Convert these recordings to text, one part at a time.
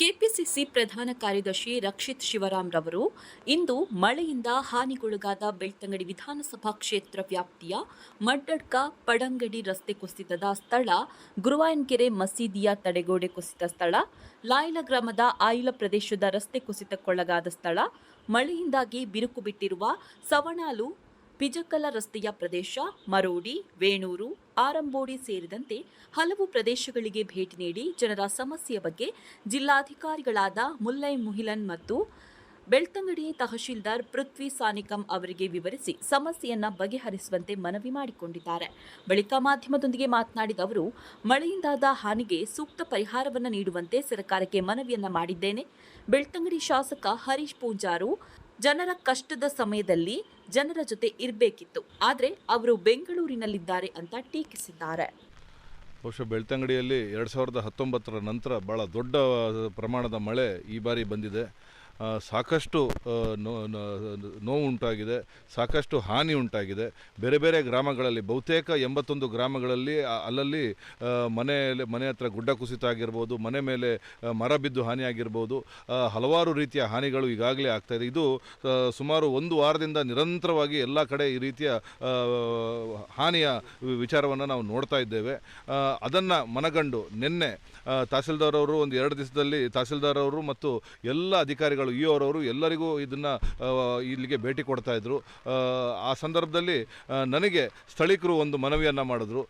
KPCC ಪ್ರಧಾನ ಕಾರ್ಯದರ್ಶಿ ರಕ್ಷಿತ್ ಶಿವರಾಮ್ ರವರು ಇಂದು ಮಳೆಯಿಂದ ಹಾನಿಗೊಳಗಾದ ಬೆಳ್ತಂಗಡಿ ವಿಧಾನಸಭಾ ಕ್ಷೇತ್ರ ವ್ಯಾಪ್ತಿಯ ಮಡ್ಡಡ್ಕ ಪಡಂಗಡಿ ರಸ್ತೆ ಕುಸಿತದ ಸ್ಥಳ, ಗುರುವಾಯನ್ಕೆರೆ ಮಸೀದಿಯ ತಡೆಗೋಡೆ ಕುಸಿತ ಸ್ಥಳ, ಲಾಯ್ಲ ಗ್ರಾಮದ ಆಯಿಲ ಪ್ರದೇಶದ ರಸ್ತೆ ಕುಸಿತಕ್ಕೊಳಗಾದ ಸ್ಥಳ, ಮಳೆಯಿಂದಾಗಿ ಬಿರುಕು ಬಿಟ್ಟಿರುವ ಸವಣಾಲು ಪಿಜಕಲ ರಸ್ತೆಯ ಪ್ರದೇಶ, ಮರೋಡಿ, ವೇಣೂರು, ಆರಂಬೋಡಿ ಸೇರಿದಂತೆ ಹಲವು ಪ್ರದೇಶಗಳಿಗೆ ಭೇಟಿ ನೀಡಿ ಜನರ ಸಮಸ್ಯೆಯ ಬಗ್ಗೆ ಜಿಲ್ಲಾಧಿಕಾರಿಗಳಾದ ಮುಲ್ಲೈ ಮುಹಿಲನ್ ಮತ್ತು ಬೆಳ್ತಂಗಡಿ ತಹಶೀಲ್ದಾರ್ ಪೃಥ್ವಿ ಸಾನಿಕಂ ಅವರಿಗೆ ವಿವರಿಸಿ ಸಮಸ್ಯೆಯನ್ನು ಬಗೆಹರಿಸುವಂತೆ ಮನವಿ ಮಾಡಿಕೊಂಡಿದ್ದಾರೆ. ಬಳಿಕ ಮಾಧ್ಯಮದೊಂದಿಗೆ ಮಾತನಾಡಿದ ಅವರು, ಮಳೆಯಿಂದಾದ ಹಾನಿಗೆ ಸೂಕ್ತ ಪರಿಹಾರವನ್ನು ನೀಡುವಂತೆ ಸರ್ಕಾರಕ್ಕೆ ಮನವಿಯನ್ನು ಮಾಡಿದ್ದೇನೆ. ಬೆಳ್ತಂಗಡಿ ಶಾಸಕ ಹರೀಶ್ ಪೂಂಜಾರು ಜನರ ಕಷ್ಟದ ಸಮಯದಲ್ಲಿ ಜನರ ಜೊತೆ ಇರಬೇಕಿತ್ತು. ಆದರೆ ಅವರು ಬೆಂಗಳೂರಿನಲ್ಲಿದ್ದಾರೆ ಅಂತ ಟೀಕಿಸಿದ್ದಾರೆ. ಬಹುಶಃ ಬೆಳ್ತಂಗಡಿಯಲ್ಲಿ ಎರಡು ಸಾವಿರದ ಹತ್ತೊಂಬತ್ತರ ನಂತರ ಭಾಳ ದೊಡ್ಡ ಪ್ರಮಾಣದ ಮಳೆ ಈ ಬಾರಿ ಬಂದಿದೆ. ಸಾಕಷ್ಟು ನೋವು ಉಂಟಾಗಿದೆ ಸಾಕಷ್ಟು ಹಾನಿ ಉಂಟಾಗಿದೆ. ಬೇರೆ ಬೇರೆ ಗ್ರಾಮಗಳಲ್ಲಿ, ಬಹುತೇಕ ಎಂಬತ್ತೊಂದು ಗ್ರಾಮಗಳಲ್ಲಿ ಅಲ್ಲಲ್ಲಿ ಮನೆಯಲ್ಲಿ ಮನೆ ಹತ್ರ ಗುಡ್ಡ ಕುಸಿತ ಆಗಿರ್ಬೋದು ಮನೆ ಮೇಲೆ ಮರ ಬಿದ್ದು ಹಾನಿ ಆಗಿರ್ಬೋದು ಹಲವಾರು ರೀತಿಯ ಹಾನಿಗಳು ಈಗಾಗಲೇ ಆಗ್ತಾಯಿದೆ ಇದು. ಸುಮಾರು ಒಂದು ವಾರದಿಂದ ನಿರಂತರವಾಗಿ ಎಲ್ಲ ಕಡೆ ಈ ರೀತಿಯ ಹಾನಿಯ ವಿಚಾರವನ್ನು ನಾವು ನೋಡ್ತಾ ಇದ್ದೇವೆ. ಅದನ್ನು ಮನಗಂಡು, ನಿನ್ನೆ ತಹಸೀಲ್ದಾರ್ ಅವರು ಒಂದು ಎರಡು ದಿವಸದಲ್ಲಿ ತಹಸೀಲ್ದಾರ್ ಅವರು ಮತ್ತು ಎಲ್ಲ ಅಧಿಕಾರಿಗಳು ಇ ಅವರವರು ಎಲ್ಲರಿಗೂ ಇದನ್ನು ಇಲ್ಲಿಗೆ ಭೇಟಿ ಕೊಡ್ತಾ ಇದ್ರು. ಆ, ಆ ಸಂದರ್ಭದಲ್ಲಿ ನನಗೆ ಸ್ಥಳೀಕರು ಒಂದು ಮನವಿಯನ್ನು ಮಾಡಿದ್ರು.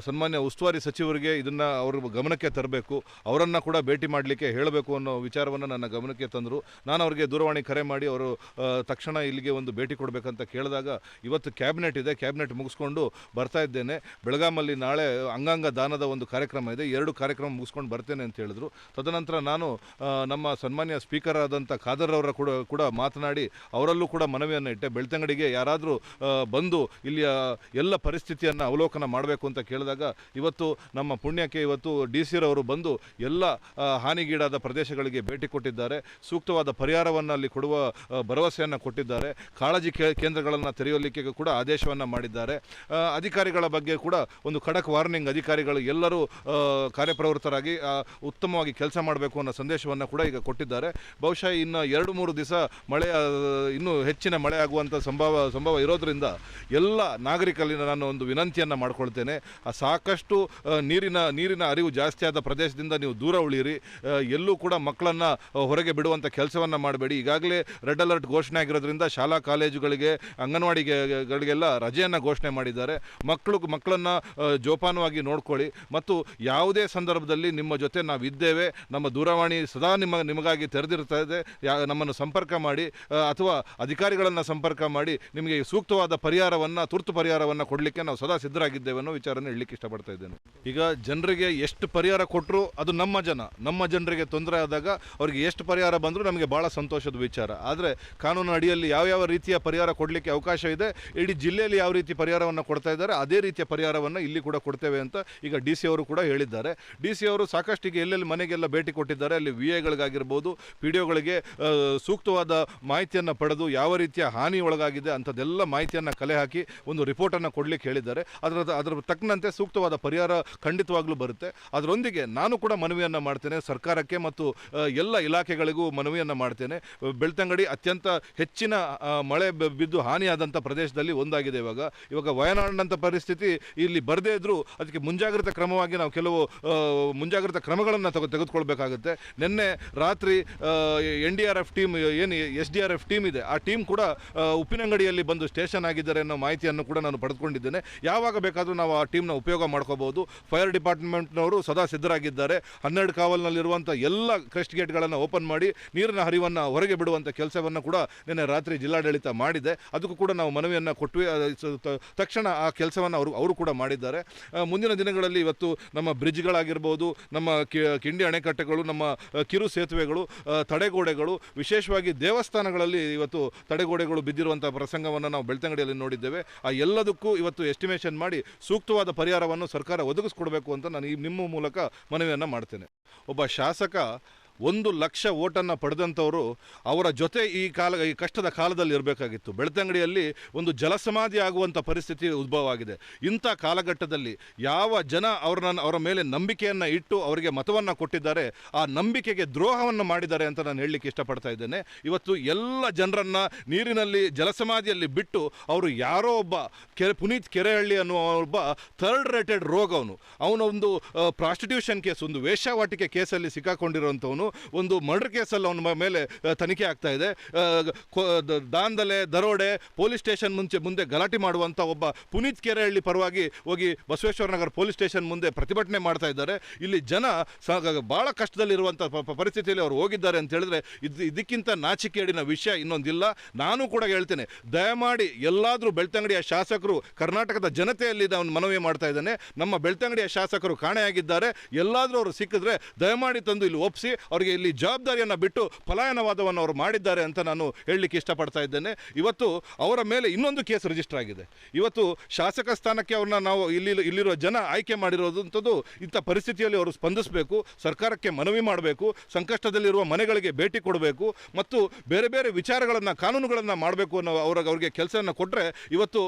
ಸನ್ಮಾನ್ಯ ಉಸ್ತುವಾರಿ ಸಚಿವರಿಗೆ ಇದನ್ನು ಅವ್ರ ಗಮನಕ್ಕೆ ತರಬೇಕು. ಅವರನ್ನು ಕೂಡ ಭೇಟಿ ಮಾಡಲಿಕ್ಕೆ ಹೇಳಬೇಕು ಅನ್ನೋ ವಿಚಾರವನ್ನು ನನ್ನ ಗಮನಕ್ಕೆ ತಂದರು. ನಾನು ಅವರಿಗೆ ದೂರವಾಣಿ ಕರೆ ಮಾಡಿ ಅವರು ತಕ್ಷಣ ಇಲ್ಲಿಗೆ ಒಂದು ಭೇಟಿ ಕೊಡಬೇಕಂತ ಕೇಳಿದಾಗ ಇವತ್ತು ಕ್ಯಾಬಿನೆಟ್ ಇದೆ. ಕ್ಯಾಬಿನೆಟ್ ಮುಗಿಸ್ಕೊಂಡು ಬರ್ತಾ ಇದ್ದೇನೆ. ಬೆಳಗಾಮಲ್ಲಿ ನಾಳೆ ಅಂಗಾಂಗ ದಾನದ ಒಂದು ಕಾರ್ಯಕ್ರಮ ಇದೆ. ಎರಡು ಕಾರ್ಯಕ್ರಮ ಮುಗಿಸ್ಕೊಂಡು ಬರ್ತೇನೆ ಅಂತ ಹೇಳಿದ್ರು. ತದನಂತರ ನಾನು ನಮ್ಮ ಸನ್ಮಾನ್ಯ ಸ್ಪೀಕರ್ ಆದಂಥ ಖಾದರ್ ಅವರ ಕೂಡ ಕೂಡ ಮಾತನಾಡಿ ಅವರಲ್ಲೂ ಕೂಡ ಮನವಿಯನ್ನು ಇಟ್ಟೆ. ಬೆಳ್ತಂಗಡಿಗೆ ಯಾರಾದರೂ ಬಂದು ಇಲ್ಲಿಯ ಎಲ್ಲ ಪರಿಸ್ಥಿತಿಯನ್ನು ಅವಲೋಕನ ಮಾಡಬೇಕು ಅಂತ ಕೇಳಿದಾಗ ಇವತ್ತು ನಮ್ಮ ಪುಣ್ಯಕ್ಕೆ ಇವತ್ತು ಡಿ ಸಿ ರವರು ಬಂದು ಎಲ್ಲ ಹಾನಿಗೀಡಾದ ಪ್ರದೇಶಗಳಿಗೆ ಭೇಟಿ ಕೊಟ್ಟಿದ್ದಾರೆ. ಸೂಕ್ತವಾದ ಪರಿಹಾರವನ್ನು ಅಲ್ಲಿ ಕೊಡುವ ಭರವಸೆಯನ್ನು ಕೊಟ್ಟಿದ್ದಾರೆ. ಕಾಳಜಿ ಕೇಂದ್ರಗಳನ್ನು ತೆರೆಯಲಿಕ್ಕೆ ಕೂಡ ಆದೇಶವನ್ನು ಮಾಡಿದ್ದಾರೆ. ಅಧಿಕಾರಿಗಳ ಬಗ್ಗೆ ಕೂಡ ಒಂದು ಖಡಕ್ ವಾರ್ನಿಂಗ್ ಅಧಿಕಾರಿಗಳು ಎಲ್ಲರೂ ಕಾರ್ಯಪ್ರವೃತ್ತರಾಗಿ ಉತ್ತಮವಾಗಿ ಕೆಲಸ ಮಾಡಬೇಕು ಅನ್ನೋ ಸಂದೇಶವನ್ನು ಕೂಡ ಈಗ ಕೊಟ್ಟಿದ್ದಾರೆ. ಬಹುಶಃ ಇನ್ನು ಎರಡು ಮೂರು ದಿವಸ ಮಳೆ ಇನ್ನೂ ಹೆಚ್ಚಿನ ಮಳೆ ಆಗುವಂಥ ಸಂಭವ ಸಂಭವ ಇರೋದ್ರಿಂದ ಎಲ್ಲ ನಾಗರಿಕರಲ್ಲಿ ನಾನು ಒಂದು ವಿನಂತಿಯನ್ನು ಮಾಡ್ಕೊಳ್ತೇನೆ. ಸಾಕಷ್ಟು ನೀರಿನ ನೀರಿನ ಅರಿವು ಜಾಸ್ತಿ ಆದ ಪ್ರದೇಶದಿಂದ ನೀವು ದೂರ ಉಳಿಯಿರಿ. ಎಲ್ಲೂ ಕೂಡ ಮಕ್ಕಳನ್ನು ಹೊರಗೆ ಬಿಡುವಂಥ ಕೆಲಸವನ್ನು ಮಾಡಬೇಡಿ. ಈಗಾಗಲೇ ರೆಡ್ ಅಲರ್ಟ್ ಘೋಷಣೆ ಆಗಿರೋದ್ರಿಂದ ಶಾಲಾ, ಕಾಲೇಜುಗಳಿಗೆ, ಅಂಗನವಾಡಿಗೆಗಳಿಗೆಲ್ಲ ರಜೆಯನ್ನು ಘೋಷಣೆ ಮಾಡಿದ್ದಾರೆ. ಮಕ್ಕಳು ಮಕ್ಕಳನ್ನು ಜೋಪಾನವಾಗಿ ನೋಡ್ಕೊಳ್ಳಿ. ಮತ್ತು ಯಾವುದೇ ಸಂದರ್ಭದಲ್ಲಿ ನಿಮ್ಮ ಜೊತೆ ನಾವು ಇದ್ದೇವೆ ನಮ್ಮ ದೂರವಾಣಿ ಸದಾ ನಿಮ್ಮ, ನಿಮಗಾಗಿ ತೆರೆದಿರ್ತಾ ಯಾ, ನಮ್ಮನ್ನು ಸಂಪರ್ಕ ಮಾಡಿ ಅಥವಾ ಅಧಿಕಾರಿಗಳನ್ನು ಸಂಪರ್ಕ ಮಾಡಿ ನಿಮಗೆ ಸೂಕ್ತವಾದ ಪರಿಹಾರವನ್ನು, ತುರ್ತು ಪರಿಹಾರವನ್ನು ಕೊಡಲಿಕ್ಕೆ ನಾವು ಸದಾ ಸಿದ್ಧರಾಗಿದ್ದೇವೆ ಅನ್ನೋ ವಿಚಾರನ ಹೇಳಲಿಕ್ಕೆ ಇಷ್ಟಪಡ್ತಾ ಇದ್ದೇನೆ. ಈಗ ಜನರಿಗೆ ಎಷ್ಟು ಪರಿಹಾರ ಕೊಟ್ಟರು ಅದು ನಮ್ಮ ಜನ, ನಮ್ಮ ಜನರಿಗೆ ತೊಂದರೆ ಆದಾಗ ಅವರಿಗೆ ಎಷ್ಟು ಪರಿಹಾರ ಬಂದರೂ ನಮಗೆ ಭಾಳ ಸಂತೋಷದ ವಿಚಾರ. ಆದರೆ ಕಾನೂನು ಅಡಿಯಲ್ಲಿ ಯಾವ ಯಾವ ರೀತಿಯ ಪರಿಹಾರ ಕೊಡಲಿಕ್ಕೆ ಅವಕಾಶ ಇದೆ, ಇಡೀ ಜಿಲ್ಲೆಯಲ್ಲಿ ಯಾವ ರೀತಿ ಪರಿಹಾರವನ್ನು ಕೊಡ್ತಾ ಇದ್ದಾರೆ, ಅದೇ ರೀತಿಯ ಪರಿಹಾರವನ್ನು ಇಲ್ಲಿ ಕೂಡ ಕೊಡ್ತೇವೆ ಅಂತ ಈಗ ಡಿ ಸಿ ಅವರು ಕೂಡ ಹೇಳಿದ್ದಾರೆ. ಡಿ ಸಿ ಅವರು ಸಾಕಷ್ಟು ಈಗ ಎಲ್ಲೆಲ್ಲಿ ಮನೆಗೆಲ್ಲ ಭೇಟಿ ಕೊಟ್ಟಿದ್ದಾರೆ, ಅಲ್ಲಿ ವಿ ಎಗಳಿಗಾಗಿರ್ಬೋದು ಪಿ ಡಿ ಒಗಳಿಗೆ ಸೂಕ್ತವಾದ ಮಾಹಿತಿಯನ್ನು ಪಡೆದು ಯಾವ ರೀತಿಯ ಹಾನಿ ಒಳಗಾಗಿದೆ ಅಂಥದ್ದೆಲ್ಲ ಮಾಹಿತಿಯನ್ನು ಕಲೆ ಹಾಕಿ ಒಂದು ರಿಪೋರ್ಟನ್ನು ಕೊಡಲಿಕ್ಕೆ ಹೇಳಿದ್ದಾರೆ. ಅದರ ಅದರ ತಕ್ಕಂತೆ ಸೂಕ್ತವಾದ ಪರಿಹಾರ ಖಂಡಿತವಾಗ್ಲೂ ಬರುತ್ತೆ. ಅದರೊಂದಿಗೆ ನಾನು ಕೂಡ ಮನವಿಯನ್ನು ಮಾಡ್ತೇನೆ. ಸರ್ಕಾರಕ್ಕೆ ಮತ್ತು ಎಲ್ಲ ಇಲಾಖೆಗಳಿಗೂ ಮನವಿಯನ್ನು ಮಾಡ್ತೇನೆ. ಬೆಳ್ತಂಗಡಿ ಅತ್ಯಂತ ಹೆಚ್ಚಿನ ಮಳೆ ಬಿದ್ದು ಹಾನಿಯಾದಂಥ ಪ್ರದೇಶದಲ್ಲಿ ಒಂದಾಗಿದೆ ಇವಾಗ. ಇವಾಗ ವಯನಾಡಿನಂಥ ಪರಿಸ್ಥಿತಿ ಇಲ್ಲಿ ಬರದೇ ಇದ್ದರೂ ಅದಕ್ಕೆ ಮುಂಜಾಗ್ರತಾ ಕ್ರಮವಾಗಿ ನಾವು ಕೆಲವು ಮುಂಜಾಗ್ರತಾ ಕ್ರಮಗಳನ್ನು ತಗೋ ತೆಗೆದುಕೊಳ್ಬೇಕಾಗುತ್ತೆ. ನಿನ್ನೆ ರಾತ್ರಿ N D R F team, ಏನು S D R F team ಇದೆ, ಆ ಟೀಮ್ ಕೂಡ ಉಪ್ಪಿನಂಗಡಿಯಲ್ಲಿ ಬಂದು ಸ್ಟೇಷನ್ ಆಗಿದ್ದಾರೆ ಅನ್ನೋ ಮಾಹಿತಿಯನ್ನು ಕೂಡ ನಾನು ಪಡೆದುಕೊಂಡಿದ್ದೇನೆ. ಯಾವಾಗ ಬೇಕಾದರೂ ನಾವು ಆ ಟೀಮ್ನ ಉಪಯೋಗ ಮಾಡ್ಕೋಬಹುದು ಫೈರ್ ಡಿಪಾರ್ಟ್ಮೆಂಟ್ನವರು ಸದಾ ಸಿದ್ಧರಾಗಿದ್ದಾರೆ. ಹನ್ನೆರಡು ಕಾವಲ್ನಲ್ಲಿರುವಂಥ ಎಲ್ಲ ಕ್ರೆಸ್ಟ್ ಗೇಟ್ಗಳನ್ನು ಓಪನ್ ಮಾಡಿ, ನೀರಿನ ಹರಿವನ್ನು ಹೊರಗೆ ಬಿಡುವಂಥ ಕೆಲಸವನ್ನು ಕೂಡ ನಿನ್ನೆ ರಾತ್ರಿ ಜಿಲ್ಲಾಡಳಿತ ಮಾಡಿದೆ. ಅದಕ್ಕೂ ಕೂಡ ನಾವು ಮನವಿಯನ್ನು ಕೊಟ್ವಿ. ತಕ್ಷಣ ಆ ಕೆಲಸವನ್ನು ಅವರು ಅವರು ಕೂಡ ಮಾಡಿದ್ದಾರೆ. ಮುಂದಿನ ದಿನಗಳಲ್ಲಿ ಇವತ್ತು ನಮ್ಮ ಬ್ರಿಡ್ಜ್ಗಳಾಗಿರ್ಬೋದು, ನಮ್ಮ ಕಿಂಡಿ ಅಣೆಕಟ್ಟೆಗಳು, ನಮ್ಮ ಕಿರು ಸೇತುವೆಗಳು ತಡೆಗೋಡೆಗಳು, ವಿಶೇಷವಾಗಿ ದೇವಸ್ಥಾನಗಳಲ್ಲಿ ಇವತ್ತು ತಡೆಗೋಡೆಗಳು ಬಿದ್ದಿರುವಂಥ ಪ್ರಸಂಗವನ್ನು ನಾವು ಬೆಳ್ತಂಗಡಿಯಲ್ಲಿ ನೋಡಿದ್ದೇವೆ. ಆ ಎಲ್ಲದಕ್ಕೂ ಇವತ್ತು ಎಸ್ಟಿಮೇಷನ್ ಮಾಡಿ ಸೂಕ್ತವಾದ ಪರಿಹಾರವನ್ನು ಸರ್ಕಾರ ಒದಗಿಸ್ಕೊಡ್ಬೇಕು ಅಂತ ನಾನು ಈ ನಿಮ್ಮ ಮೂಲಕ ಮನವಿಯನ್ನು ಮಾಡ್ತೇನೆ. ಒಬ್ಬ ಶಾಸಕ ಒಂದು ಲಕ್ಷ ಓಟನ್ನು ಪಡೆದಂಥವರು ಅವರ ಜೊತೆ ಈ ಕಾಲ, ಈ ಕಷ್ಟದ ಕಾಲದಲ್ಲಿ ಇರಬೇಕಾಗಿತ್ತು. ಬೆಳ್ತಂಗಡಿಯಲ್ಲಿ ಒಂದು ಜಲಸಮಾಧಿ ಆಗುವಂಥ ಪರಿಸ್ಥಿತಿ ಉದ್ಭವ ಆಗಿದೆ ಇಂಥ ಕಾಲಘಟ್ಟದಲ್ಲಿ ಯಾವ ಜನ ಅವ್ರನ್ನ, ಅವರ ಮೇಲೆ ನಂಬಿಕೆಯನ್ನು ಇಟ್ಟು ಅವರಿಗೆ ಮತವನ್ನು ಕೊಟ್ಟಿದ್ದಾರೆ, ಆ ನಂಬಿಕೆಗೆ ದ್ರೋಹವನ್ನು ಮಾಡಿದ್ದಾರೆ ಅಂತ ನಾನು ಹೇಳಲಿಕ್ಕೆ ಇಷ್ಟಪಡ್ತಾ ಇದ್ದೇನೆ. ಇವತ್ತು ಎಲ್ಲ ಜನರನ್ನು ನೀರಿನಲ್ಲಿ, ಜಲಸಮಾಧಿಯಲ್ಲಿ ಬಿಟ್ಟು ಅವರು ಯಾರೋ ಒಬ್ಬ ಕೆರೆ, ಪುನೀತ್ ಕೆರೆಹಳ್ಳಿ ಅನ್ನುವ ಒಬ್ಬ ಥರ್ಡ್ ರೇಟೆಡ್ ರೋಗ ಅವನು ಅವನ ಒಂದು ಪ್ರಾಸ್ಟಿಟ್ಯೂಷನ್ ಕೇಸ್, ಒಂದು ವೇಷವಾಟಿಕೆ ಕೇಸಲ್ಲಿ ಸಿಕ್ಕಾಕೊಂಡಿರುವಂಥವನು. ಒಂದು ಮರ್ಡರ್ ಕೇಸಲ್ಲಿ ಅವನ ಮೇಲೆ ತನಿಖೆ ಆಗ್ತಾ ಇದೆ. ದಾಂದಲೆ, ದರೋಡೆ, ಪೊಲೀಸ್ ಸ್ಟೇಷನ್ ಮುಂಚೆ, ಮುಂದೆ ಗಲಾಟೆ ಮಾಡುವಂಥ ಒಬ್ಬ ಪುನೀತ್ ಕೆರೆಹಳ್ಳಿ ಪರವಾಗಿ ಹೋಗಿ ಬಸವೇಶ್ವರ ನಗರ ಪೊಲೀಸ್ ಸ್ಟೇಷನ್ ಮುಂದೆ ಪ್ರತಿಭಟನೆ ಮಾಡ್ತಾ ಇದ್ದಾರೆ. ಇಲ್ಲಿ ಜನ ಭಾಳ ಕಷ್ಟದಲ್ಲಿರುವಂಥ ಪರಿಸ್ಥಿತಿಯಲ್ಲಿ ಅವರು ಹೋಗಿದ್ದಾರೆ ಅಂತ ಹೇಳಿದ್ರೆ ಇದು, ಇದಕ್ಕಿಂತ ನಾಚಿಕೆಯಡಿನ ವಿಷಯ ಇನ್ನೊಂದಿಲ್ಲ. ನಾನು ಕೂಡ ಹೇಳ್ತೇನೆ, ದಯಮಾಡಿ ಎಲ್ಲಾದರೂ ಬೆಳ್ತಂಗಡಿಯ ಶಾಸಕರು, ಕರ್ನಾಟಕದ ಜನತೆಯಲ್ಲಿ ಅವನು ಮನವಿ ಮಾಡ್ತಾ ಇದ್ದಾನೆ. ನಮ್ಮ ಬೆಳ್ತಂಗಡಿಯ ಶಾಸಕರು ಕಾಣೆಯಾಗಿದ್ದಾರೆ. ಎಲ್ಲಾದರೂ ಅವರು ಸಿಕ್ಕಿದ್ರೆ ದಯಮಾಡಿ ತಂದು ಇಲ್ಲಿ ಒಪ್ಪಿಸಿ ಅವರಿಗೆ ಇಲ್ಲಿ ಜವಾಬ್ದಾರಿಯನ್ನು ಬಿಟ್ಟು ಪಲಾಯನವಾದವನ್ನು ಅವರು ಮಾಡಿದ್ದಾರೆ ಅಂತ ನಾನು ಹೇಳಲಿಕ್ಕೆ ಇಷ್ಟಪಡ್ತಾ ಇದ್ದೇನೆ. ಇವತ್ತು ಅವರ ಮೇಲೆ ಇನ್ನೊಂದು ಕೇಸ್ ರಿಜಿಸ್ಟರ್ ಆಗಿದೆ. ಇವತ್ತು ಶಾಸಕ ಸ್ಥಾನಕ್ಕೆ ಅವ್ರನ್ನ ನಾವು ಇಲ್ಲಿ ಇಲ್ಲಿರುವ ಜನ ಆಯ್ಕೆ ಮಾಡಿರೋದಂಥದ್ದು ಇಂಥ ಪರಿಸ್ಥಿತಿಯಲ್ಲಿ ಅವರು ಸ್ಪಂದಿಸಬೇಕು, ಸರ್ಕಾರಕ್ಕೆ ಮನವಿ ಮಾಡಬೇಕು, ಸಂಕಷ್ಟದಲ್ಲಿರುವ ಮನೆಗಳಿಗೆ ಭೇಟಿ ಕೊಡಬೇಕು ಮತ್ತು ಬೇರೆ ಬೇರೆ ವಿಚಾರಗಳನ್ನು, ಕಾನೂನುಗಳನ್ನು ಮಾಡಬೇಕು ಅನ್ನೋ ಅವ್ರ ಅವರಿಗೆ ಕೆಲಸವನ್ನು ಕೊಟ್ಟರೆ ಇವತ್ತು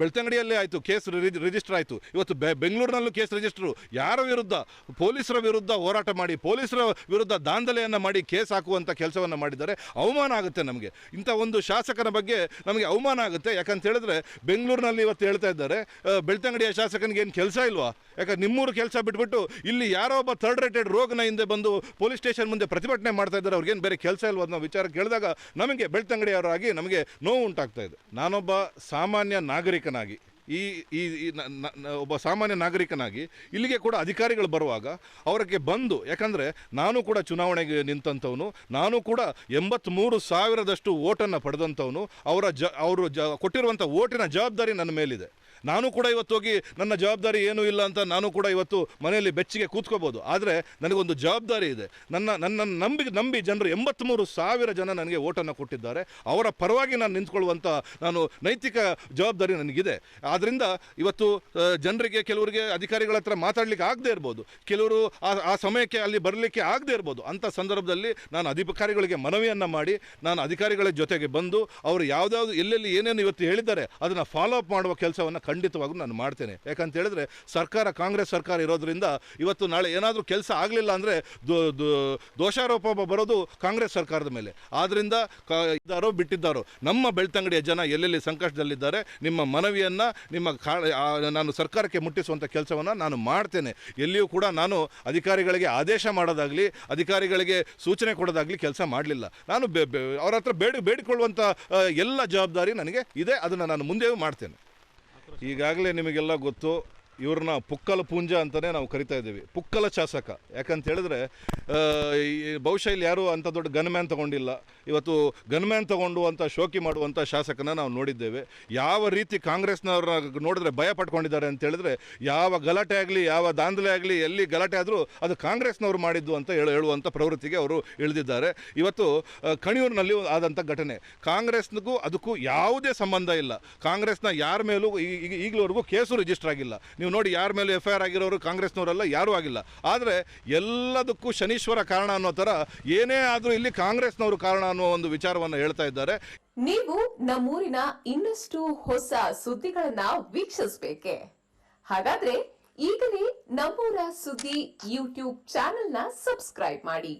ಬೆಳ್ತಂಗಡಿಯಲ್ಲೇ ಆಯಿತು, ಕೇಸ್ ರಿಜಿಸ್ಟರ್ ಆಯಿತು. ಇವತ್ತು ಬೆಂಗಳೂರಿನಲ್ಲೂ ಕೇಸ್ ರಿಜಿಸ್ಟರು ಯಾರ ವಿರುದ್ಧ? ಪೊಲೀಸರ ವಿರುದ್ಧ ಹೋರಾಟ ಮಾಡಿ, ಪೊಲೀಸರ ವಿರುದ್ಧ ದಾಂಧಲೆಯನ್ನು ಮಾಡಿ ಕೇಸ್ ಹಾಕುವಂಥ ಕೆಲಸವನ್ನು ಮಾಡಿದ್ದಾರೆ. ಅವಮಾನ ಆಗುತ್ತೆ ನಮಗೆ. ಇಂಥ ಒಂದು ಶಾಸಕನ ಬಗ್ಗೆ ನಮಗೆ ಅವಮಾನ ಆಗುತ್ತೆ. ಯಾಕಂತ ಹೇಳಿದ್ರೆ ಬೆಂಗಳೂರಿನಲ್ಲಿ ಇವತ್ತು ಹೇಳ್ತಾ ಇದ್ದಾರೆ ಬೆಳ್ತಂಗಡಿಯ ಶಾಸಕನಿಗೆ ಏನು ಕೆಲಸ ಇಲ್ವಾ? ಯಾಕಂದ್ರೆ ನಿಮ್ಮೂರು ಕೆಲಸ ಬಿಟ್ಬಿಟ್ಟು ಇಲ್ಲಿ ಯಾರೋ ಒಬ್ಬ ಥರ್ಡ್ ರೇಟೆಡ್ ರೋಗನ ಹಿಂದೆ ಬಂದು ಪೊಲೀಸ್ ಸ್ಟೇಷನ್ ಮುಂದೆ ಪ್ರತಿಭಟನೆ ಮಾಡ್ತಾ ಇದ್ದಾರೆ. ಅವ್ರಿಗೇನು ಬೇರೆ ಕೆಲಸ ಇಲ್ವಾ ಅನ್ನೋ ವಿಚಾರ ಕೇಳಿದಾಗ ನಮಗೆ ಬೆಳ್ತಂಗಡಿಯವರಾಗಿ ನಮಗೆ ನೋವು ಉಂಟಾಗ್ತಾ ಇದೆ. ನಾನೊಬ್ಬ ಸಾಮಾನ್ಯ ನಾಗರಿಕನಾಗಿ ಈ ಈ ಒಬ್ಬ ಸಾಮಾನ್ಯ ನಾಗರಿಕನಾಗಿ ಇಲ್ಲಿಗೆ ಕೂಡ ಅಧಿಕಾರಿಗಳು ಬರುವಾಗ ಅವರಿಗೆ ಬಂದು, ಯಾಕಂದರೆ ನಾನು ಕೂಡ ಚುನಾವಣೆಗೆ ನಿಂತಂಥವನು, ನಾನು ಕೂಡ ಎಂಬತ್ತ್ಮೂರು ಸಾವಿರದಷ್ಟು ಓಟನ್ನು ಪಡೆದಂಥವನು, ಅವರ ಜ, ಅವರು ಜ, ಕೊಟ್ಟಿರುವಂಥ ಓಟಿನ ಜವಾಬ್ದಾರಿ ನನ್ನ ಮೇಲಿದೆ. ನಾನು ಕೂಡ ಇವತ್ತು ಹೋಗಿ ನನ್ನ ಜವಾಬ್ದಾರಿ ಏನೂ ಇಲ್ಲ ಅಂತ ನಾನು ಕೂಡ ಇವತ್ತು ಮನೆಯಲ್ಲಿ ಬೆಚ್ಚಿಗೆ ಕೂತ್ಕೋಬೋದು. ಆದರೆ ನನಗೊಂದು ಜವಾಬ್ದಾರಿ ಇದೆ. ನನ್ನ ನನ್ನ ನಂಬಿ ನಂಬಿ ಜನರು ಎಂಬತ್ತ್ಮೂರು ಸಾವಿರ ಜನ ನನಗೆ ಓಟನ್ನು ಕೊಟ್ಟಿದ್ದಾರೆ. ಅವರ ಪರವಾಗಿ ನಾನು ನಿಂತ್ಕೊಳ್ಳುವಂಥ ನಾನು ನೈತಿಕ ಜವಾಬ್ದಾರಿ ನನಗಿದೆ. ಆದ್ದರಿಂದ ಇವತ್ತು ಜನರಿಗೆ, ಕೆಲವರಿಗೆ ಅಧಿಕಾರಿಗಳ ಹತ್ರ ಮಾತಾಡಲಿಕ್ಕೆ ಆಗದೇ ಇರ್ಬೋದು. ಕೆಲವರು ಆ ಸಮಯಕ್ಕೆ ಅಲ್ಲಿ ಬರಲಿಕ್ಕೆ ಆಗದೇ ಇರ್ಬೋದು. ಅಂಥ ಸಂದರ್ಭದಲ್ಲಿ ನಾನು ಅಧಿಕಾರಿಗಳಿಗೆ ಮನವಿಯನ್ನು ಮಾಡಿ, ನಾನು ಅಧಿಕಾರಿಗಳ ಜೊತೆಗೆ ಬಂದು, ಅವರು ಯಾವುದಾದ್ರು ಎಲ್ಲೆಲ್ಲಿ ಏನೇನು ಇವತ್ತು ಹೇಳಿದ್ದಾರೆ, ಅದನ್ನು ಫಾಲೋ ಅಪ್ ಮಾಡುವ ಕೆಲಸವನ್ನು ಖಂಡಿತವಾಗೂ ನಾನು ಮಾಡ್ತೇನೆ. ಯಾಕಂತ ಹೇಳಿದ್ರೆ ಸರ್ಕಾರ, ಕಾಂಗ್ರೆಸ್ ಸರ್ಕಾರ ಇರೋದ್ರಿಂದ ಇವತ್ತು ನಾಳೆ ಏನಾದರೂ ಕೆಲಸ ಆಗಲಿಲ್ಲ ಅಂದರೆ ದೋಷಾರೋಪ ಬರೋದು ಕಾಂಗ್ರೆಸ್ ಸರ್ಕಾರದ ಮೇಲೆ. ಆದ್ದರಿಂದ ಇದ್ದಾರೋ ಬಿಟ್ಟಿದ್ದಾರೋ, ನಮ್ಮ ಬೆಳ್ತಂಗಡಿಯ ಜನ ಎಲ್ಲೆಲ್ಲಿ ಸಂಕಷ್ಟದಲ್ಲಿದ್ದಾರೆ, ನಿಮ್ಮ ಮನವಿಯನ್ನು, ನಿಮ್ಮ ಕಾ ನಾನು ಸರ್ಕಾರಕ್ಕೆ ಮುಟ್ಟಿಸುವಂಥ ಕೆಲಸವನ್ನು ನಾನು ಮಾಡ್ತೇನೆ. ಎಲ್ಲಿಯೂ ಕೂಡ ನಾನು ಅಧಿಕಾರಿಗಳಿಗೆ ಆದೇಶ ಮಾಡೋದಾಗಲಿ, ಅಧಿಕಾರಿಗಳಿಗೆ ಸೂಚನೆ ಕೊಡೋದಾಗಲಿ ಕೆಲಸ ಮಾಡಲಿಲ್ಲ. ನಾನು ಅವ್ರ ಹತ್ರ ಬೇಡಿ ಬೇಡಿಕೊಳ್ಳುವಂಥ ಎಲ್ಲ ಜವಾಬ್ದಾರಿ ನನಗೆ ಇದೆ. ಅದನ್ನು ನಾನು ಮುಂದೆಯೂ ಮಾಡ್ತೇನೆ. ಈಗಾಗಲೇ ನಿಮಗೆಲ್ಲ ಗೊತ್ತು ಇವ್ರನ್ನ ಪುಕ್ಕಲ ಪೂಂಜ ಅಂತಲೇ ನಾವು ಕರಿತಾ ಇದ್ದೀವಿ. ಪುಕ್ಕಲ ಶಾಸಕ. ಯಾಕಂತ ಹೇಳಿದ್ರೆ ಬಹುಶಃ ಇಲ್ಲಿ ಯಾರೂ ಅಂಥ ದೊಡ್ಡ ಗನ್ಮ್ಯಾನ್ ತಗೊಂಡಿಲ್ಲ. ಇವತ್ತು ಗನ್ಮ್ಯಾನ್ ತಗೊಂಡು ಅಂತ ಶೋಕಿ ಮಾಡುವಂಥ ಶಾಸಕನ ನಾವು ನೋಡಿದ್ದೇವೆ. ಯಾವ ರೀತಿ ಕಾಂಗ್ರೆಸ್ನವ್ರನ್ನ ನೋಡಿದ್ರೆ ಭಯ ಪಟ್ಕೊಂಡಿದ್ದಾರೆ ಅಂತ ಹೇಳಿದ್ರೆ, ಯಾವ ಗಲಾಟೆ ಆಗಲಿ, ಯಾವ ದಾಂಧಲೆ ಆಗಲಿ, ಎಲ್ಲಿ ಗಲಾಟೆ ಆದರೂ ಅದು ಕಾಂಗ್ರೆಸ್ನವರು ಮಾಡಿದ್ದು ಅಂತ ಹೇಳಿ, ಹೇಳುವಂಥ ಪ್ರವೃತ್ತಿಗೆ ಅವರು ಇಳಿದಿದ್ದಾರೆ. ಇವತ್ತು ಕಣಿಯೂರಿನಲ್ಲಿ ಆದಂಥ ಘಟನೆ. ಕಾಂಗ್ರೆಸ್ನಿಗೂ ಅದಕ್ಕೂ ಯಾವುದೇ ಸಂಬಂಧ ಇಲ್ಲ. ಕಾಂಗ್ರೆಸ್ನ ಯಾರ ಮೇಲೂ ಈಗ ಈಗಲವರೆಗೂ ಕೇಸು ರಿಜಿಸ್ಟರ್ ಆಗಿಲ್ಲ ನೀವು ನೋಡಿ ಯಾರ ಮೇಲೂ ಎಫ್ ಐ ಆರ್ ಆಗಿರೋರು ಕಾಂಗ್ರೆಸ್ನವರೆಲ್ಲ, ಯಾರೂ ಆಗಿಲ್ಲ. ಆದರೆ ಎಲ್ಲದಕ್ಕೂ ಶನೀಶ್ವರ ಕಾರಣ ಅನ್ನೋ ಥರ ಏನೇ ಆದ್ರೂ ಇಲ್ಲಿ ಕಾಂಗ್ರೆಸ್ನವರು ಕಾರಣ ಅನ್ನೋ ಒಂದು ವಿಚಾರವನ್ನು ಹೇಳ್ತಾ ಇದ್ದಾರೆ. ನೀವು ನಮ್ಮೂರಿನ ಇನ್ನಷ್ಟು ಹೊಸ ಸುದ್ದಿಗಳನ್ನ ವೀಕ್ಷಿಸಬೇಕೆ? ಹಾಗಾದ್ರೆ ಈಗಲೇ ನಮ್ಮೂರ ಸುದ್ದಿ ಯೂಟ್ಯೂಬ್ ಚಾನೆಲ್ನ ಸಬ್ಸ್ಕ್ರೈಬ್ ಮಾಡಿ.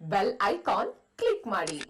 ಬೆಲ್ ಐಕಾನ್ ಕ್ಲಿಕ್ ಮಾಡಿ.